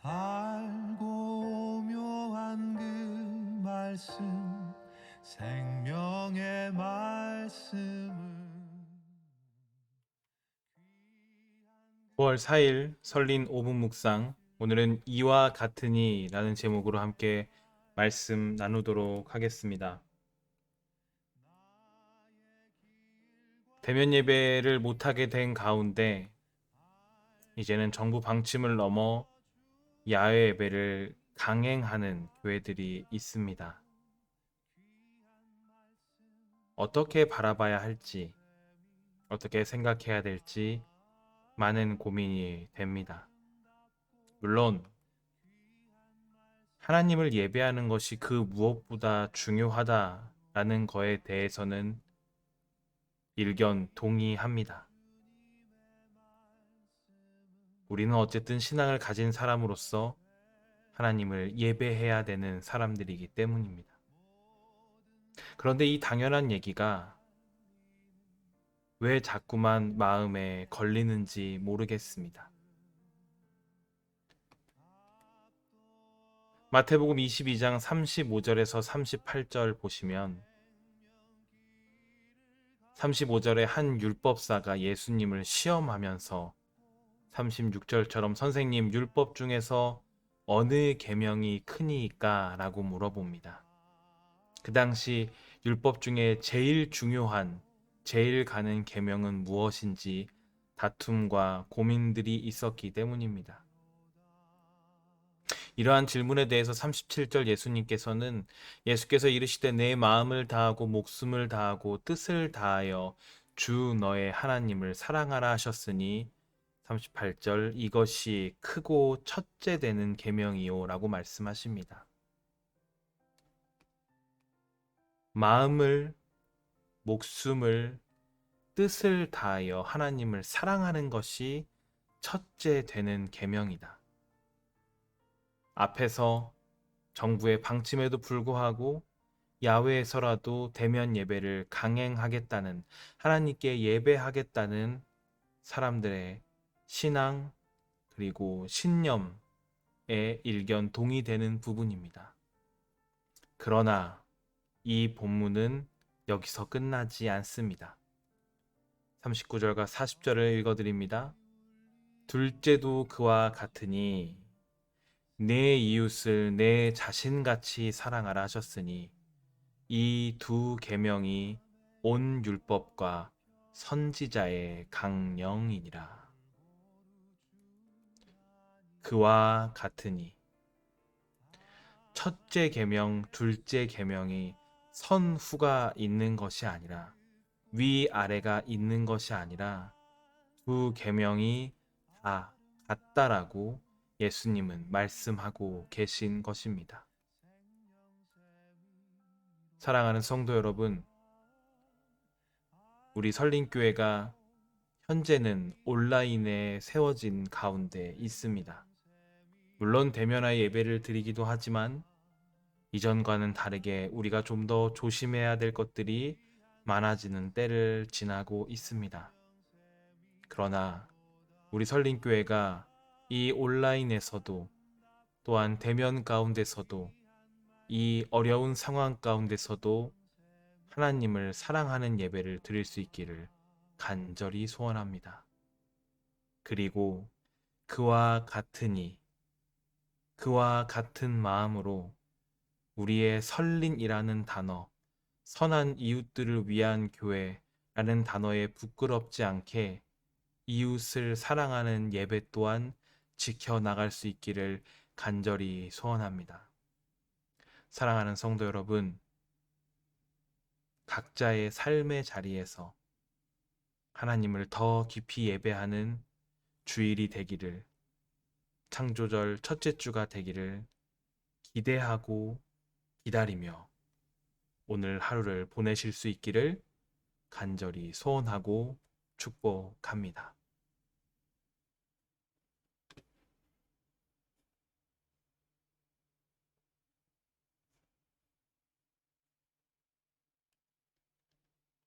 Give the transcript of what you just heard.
밝고 묘한 그 말씀 생명의 말씀을 9월 4일 설린 5분 묵상 오늘은 이와 같으니 라는 제목으로 함께 말씀 나누도록 하겠습니다. 대면 예배를 못하게 된 가운데 이제는 정부 방침을 넘어 야외 예배를 강행하는 교회들이 있습니다. 어떻게 바라봐야 할지, 어떻게 생각해야 될지 많은 고민이 됩니다. 물론, 하나님을 예배하는 것이 그 무엇보다 중요하다라는 거에 대해서는 일견 동의합니다. 우리는 어쨌든 신앙을 가진 사람으로서 하나님을 예배해야 되는 사람들이기 때문입니다. 그런데 이 당연한 얘기가 왜 자꾸만 마음에 걸리는지 모르겠습니다. 마태복음 22장 35절에서 38절 보시면 35절에 한 율법사가 예수님을 시험하면서 36절처럼 선생님 율법 중에서 어느 계명이 크니까? 라고 물어봅니다. 그 당시 율법 중에 제일 중요한 제일 가는 계명은 무엇인지 다툼과 고민들이 있었기 때문입니다. 이러한 질문에 대해서 37절 예수님께서는 예수께서 이르시되 내 마음을 다하고 목숨을 다하고 뜻을 다하여 주 너의 하나님을 사랑하라 하셨으니 38절 이것이 크고 첫째 되는 계명이요라고 말씀하십니다. 마음을 목숨을 뜻을 다하여 하나님을 사랑하는 것이 첫째 되는 계명이다. 앞에서 정부의 방침에도 불구하고 야외에서라도 대면 예배를 강행하겠다는 하나님께 예배하겠다는 사람들의 신앙 그리고 신념에 일견 동의되는 부분입니다. 그러나 이 본문은 여기서 끝나지 않습니다. 39절과 40절을 읽어드립니다. 둘째도 그와 같으니 내 이웃을 내 자신같이 사랑하라 하셨으니 이 두 계명이 온 율법과 선지자의 강령이니라. 그와 같으니 첫째 계명, 둘째 계명이 선후가 있는 것이 아니라 위 아래가 있는 것이 아니라 두 계명이 다 같다라고 예수님은 말씀하고 계신 것입니다. 사랑하는 성도 여러분, 우리 설린교회가 현재는 온라인에 세워진 가운데 있습니다. 물론 대면하여 예배를 드리기도 하지만 이전과는 다르게 우리가 좀 더 조심해야 될 것들이 많아지는 때를 지나고 있습니다. 그러나 우리 설린교회가 이 온라인에서도 또한 대면 가운데서도 이 어려운 상황 가운데서도 하나님을 사랑하는 예배를 드릴 수 있기를 간절히 소원합니다. 그리고 그와 같으니 그와 같은 마음으로 우리의 설린이라는 단어, 선한 이웃들을 위한 교회라는 단어에 부끄럽지 않게 이웃을 사랑하는 예배 또한 지켜나갈 수 있기를 간절히 소원합니다. 사랑하는 성도 여러분, 각자의 삶의 자리에서 하나님을 더 깊이 예배하는 주일이 되기를 창조절 첫째 주가 되기를 기대하고 기다리며 오늘 하루를 보내실 수 있기를 간절히 소원하고 축복합니다.